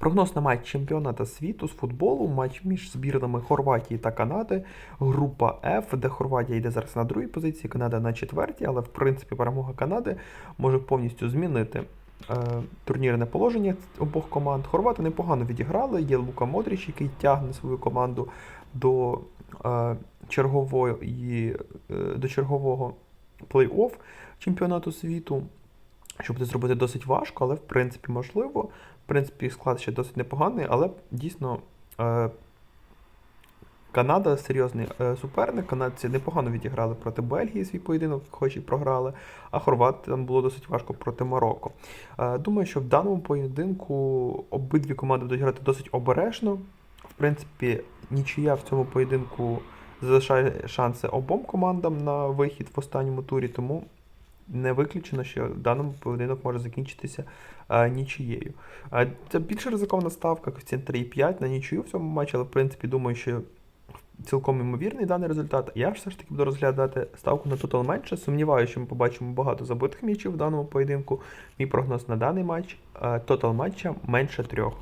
Прогноз на матч чемпіоната світу з футболу, матч між збірними Хорватії та Канади, група F, де Хорватія йде зараз на другій позиції, Канада на четвертій, але в принципі перемога Канади може повністю змінити е, турнірне положення обох команд. Хорвати непогано відіграли. Є Лука Модріч, який тягне свою команду до е, чергової, е, до чергового плей-офф чемпіонату світу. Що буде зробити досить важко, але в принципі можливо. В принципі, склад ще досить непоганий, але дійсно е, Канада серйозний е, суперник. Канадці непогано відіграли проти Бельгії свій поєдинок, хоч і програли, а хорватам було досить важко проти Марокко. Е, думаю, що в даному поєдинку обидві команди будуть грати досить обережно. В принципі, нічия в цьому поєдинку залишає шанси обом командам на вихід в останньому турі, тому не виключено, що в даному поєдинок може закінчитися е, нічиєю. Е, це більш ризикована ставка, коефіцієнт 3,5 на нічию в цьому матчі, але в принципі думаю, що цілком ймовірний даний результат. Я ж все ж таки буду розглядати ставку на тотал менше. Сумніваюся, що ми побачимо багато забитих м'ячів в даному поєдинку. Мій прогноз на даний матч е, тотал матча менше трьох.